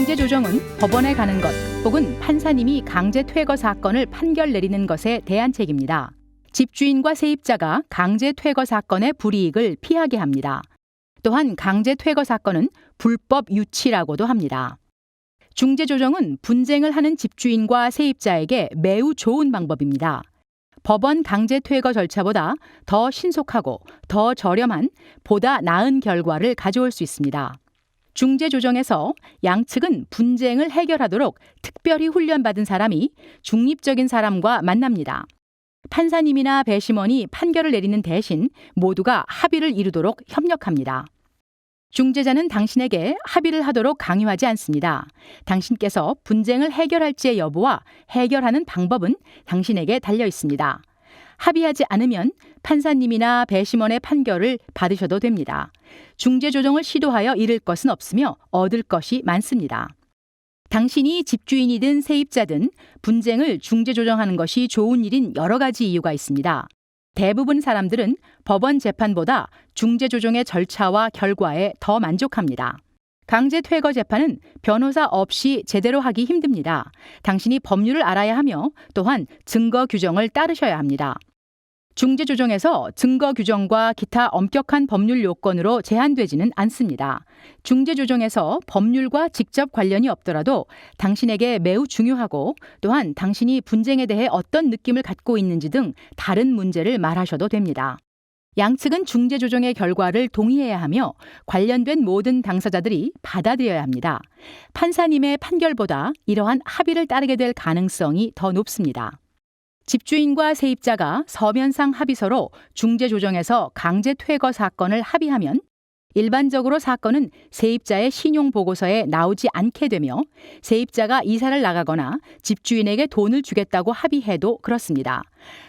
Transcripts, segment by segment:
중재조정은 법원에 가는 것 혹은 판사님이 강제 퇴거 사건을 판결 내리는 것에 대한 책입니다. 집주인과 세입자가 강제 퇴거 사건의 불이익을 피하게 합니다. 또한 강제 퇴거 사건은 불법 유치라고도 합니다. 중재 조정은 분쟁을 하는 집주인과 세입자에게 매우 좋은 방법입니다. 법원 강제 퇴거 절차보다 더 신속하고 더 저렴한 보다 나은 결과를 가져올 수 있습니다. 중재조정에서 양측은 분쟁을 해결하도록 특별히 훈련받은 사람이 중립적인 사람과 만납니다. 판사님이나 배심원이 판결을 내리는 대신 모두가 합의를 이루도록 협력합니다. 중재자는 당신에게 합의를 하도록 강요하지 않습니다. 당신께서 분쟁을 해결할지의 여부와 해결하는 방법은 당신에게 달려 있습니다. 합의하지 않으면 판사님이나 배심원의 판결을 받으셔도 됩니다. 중재 조정을 시도하여 잃을 것은 없으며 얻을 것이 많습니다. 당신이 집주인이든 세입자든 분쟁을 중재 조정하는 것이 좋은 일인 여러 가지 이유가 있습니다. 대부분 사람들은 법원 재판보다 중재 조정의 절차와 결과에 더 만족합니다. 강제 퇴거 재판은 변호사 없이 제대로 하기 힘듭니다. 당신이 법률을 알아야 하며 또한 증거 규정을 따르셔야 합니다. 중재 조정에서 증거 규정과 기타 엄격한 법률 요건으로 제한되지는 않습니다. 중재 조정에서 법률과 직접 관련이 없더라도 당신에게 매우 중요하고 또한 당신이 분쟁에 대해 어떤 느낌을 갖고 있는지 등 다른 문제를 말하셔도 됩니다. 양측은 중재 조정의 결과를 동의해야 하며 관련된 모든 당사자들이 받아들여야 합니다. 판사님의 판결보다 이러한 합의를 따르게 될 가능성이 더 높습니다. 집주인과 세입자가 서면상 합의서로 중재 조정에서 강제 퇴거 사건을 합의하면 일반적으로 사건은 세입자의 신용 보고서에 나오지 않게 되며 세입자가 이사를 나가거나 집주인에게 돈을 주겠다고 합의해도 그렇습니다.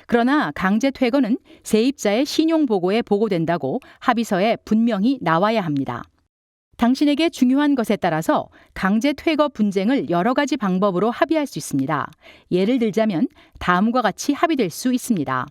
그러나 강제 퇴거는 세입자의 신용 보고에 보고된다고 합의서에 분명히 나와야 합니다. 당신에게 중요한 것에 따라서 강제 퇴거 분쟁을 여러 가지 방법으로 합의할 수 있습니다. 예를 들자면 다음과 같이 합의될 수 있습니다.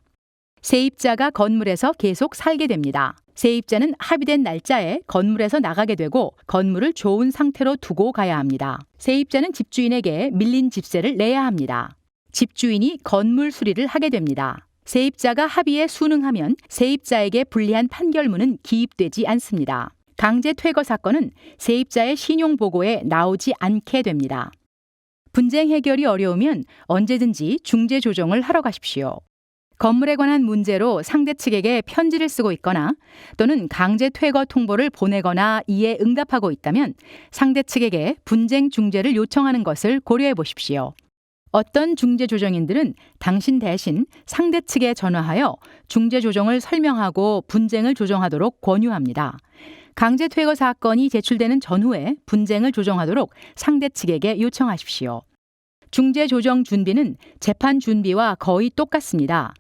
세입자가 건물에서 계속 살게 됩니다. 세입자는 합의된 날짜에 건물에서 나가게 되고 건물을 좋은 상태로 두고 가야 합니다. 세입자는 집주인에게 밀린 집세를 내야 합니다. 집주인이 건물 수리를 하게 됩니다. 세입자가 합의에 순응하면 세입자에게 불리한 판결문은 기입되지 않습니다. 강제 퇴거 사건은 세입자의 신용 보고에 나오지 않게 됩니다. 분쟁 해결이 어려우면 언제든지 중재 조정을 하러 가십시오. 건물에 관한 문제로 상대 측에게 편지를 쓰고 있거나 또는 강제 퇴거 통보를 보내거나 이에 응답하고 있다면 상대 측에게 분쟁 중재를 요청하는 것을 고려해 보십시오. 어떤 중재 조정인들은 당신 대신 상대 측에 전화하여 중재 조정을 설명하고 분쟁을 조정하도록 권유합니다. 강제 퇴거 사건이 제출되는 전후에 분쟁을 조정하도록 상대 측에게 요청하십시오. 중재 조정 준비는 재판 준비와 거의 똑같습니다.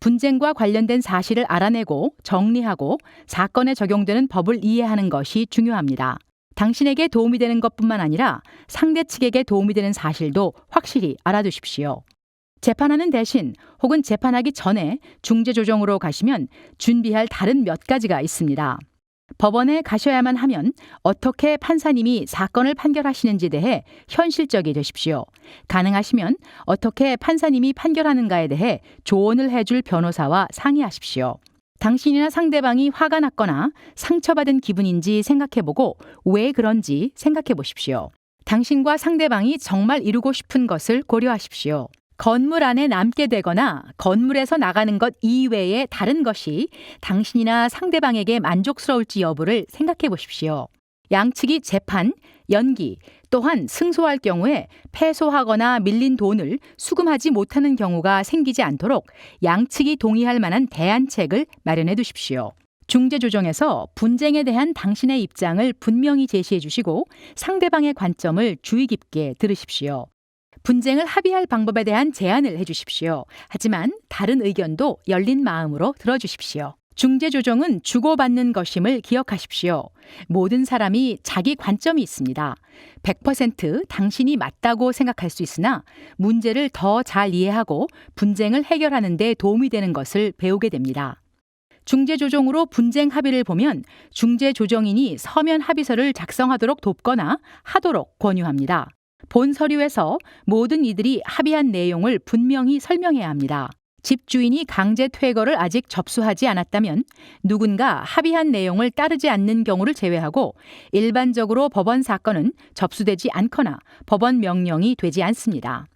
분쟁과 관련된 사실을 알아내고 정리하고 사건에 적용되는 법을 이해하는 것이 중요합니다. 당신에게 도움이 되는 것뿐만 아니라 상대 측에게 도움이 되는 사실도 확실히 알아두십시오. 재판하는 대신 혹은 재판하기 전에 중재 조정으로 가시면 준비할 다른 몇 가지가 있습니다. 법원에 가셔야만 하면 어떻게 판사님이 사건을 판결하시는지 대해 현실적이 되십시오. 가능하시면 어떻게 판사님이 판결하는가에 대해 조언을 해줄 변호사와 상의하십시오. 당신이나 상대방이 화가 났거나 상처받은 기분인지 생각해보고 왜 그런지 생각해 보십시오. 당신과 상대방이 정말 이루고 싶은 것을 고려하십시오. 건물 안에 남게 되거나 건물에서 나가는 것 이외의 다른 것이 당신이나 상대방에게 만족스러울지 여부를 생각해 보십시오. 양측이 재판, 연기, 또한 승소할 경우에 패소하거나 밀린 돈을 수금하지 못하는 경우가 생기지 않도록 양측이 동의할 만한 대안책을 마련해 두십시오. 중재 조정에서 분쟁에 대한 당신의 입장을 분명히 제시해 주시고 상대방의 관점을 주의 깊게 들으십시오. 분쟁을 합의할 방법에 대한 제안을 해 주십시오. 하지만 다른 의견도 열린 마음으로 들어 주십시오. 중재 조정은 주고받는 것임을 기억하십시오. 모든 사람이 자기 관점이 있습니다. 100% 당신이 맞다고 생각할 수 있으나 문제를 더 잘 이해하고 분쟁을 해결하는 데 도움이 되는 것을 배우게 됩니다. 중재조정으로 분쟁 합의를 보면 중재조정인이 서면 합의서를 작성하도록 돕거나 하도록 권유합니다. 본 서류에서 모든 이들이 합의한 내용을 분명히 설명해야 합니다. 집주인이 강제 퇴거를 아직 접수하지 않았다면 누군가 합의한 내용을 따르지 않는 경우를 제외하고 일반적으로 법원 사건은 접수되지 않거나 법원 명령이 되지 않습니다.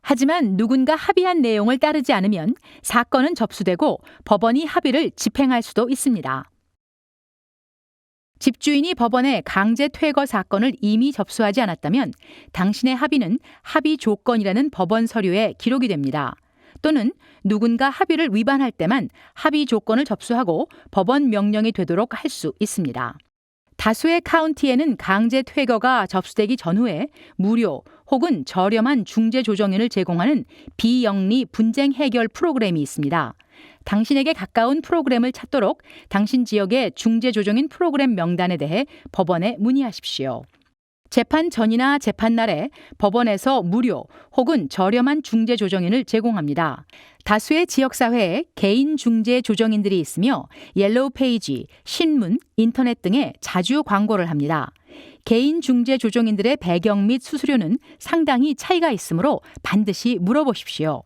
하지만 누군가 합의한 내용을 따르지 않으면 사건은 접수되고 법원이 합의를 집행할 수도 있습니다. 집주인이 법원에 강제 퇴거 사건을 이미 접수하지 않았다면 당신의 합의는 합의 조건이라는 법원 서류에 기록이 됩니다. 또는 누군가 합의를 위반할 때만 합의 조건을 접수하고 법원 명령이 되도록 할 수 있습니다. 다수의 카운티에는 강제 퇴거가 접수되기 전후에 무료 혹은 저렴한 중재 조정인을 제공하는 비영리 분쟁 해결 프로그램이 있습니다. 당신에게 가까운 프로그램을 찾도록 당신 지역의 중재 조정인 프로그램 명단에 대해 법원에 문의하십시오. 재판 전이나 재판 날에 법원에서 무료 혹은 저렴한 중재 조정인을 제공합니다. 다수의 지역사회에 개인 중재 조정인들이 있으며 옐로우 페이지, 신문, 인터넷 등에 자주 광고를 합니다. 개인 중재 조정인들의 배경 및 수수료는 상당히 차이가 있으므로 반드시 물어보십시오.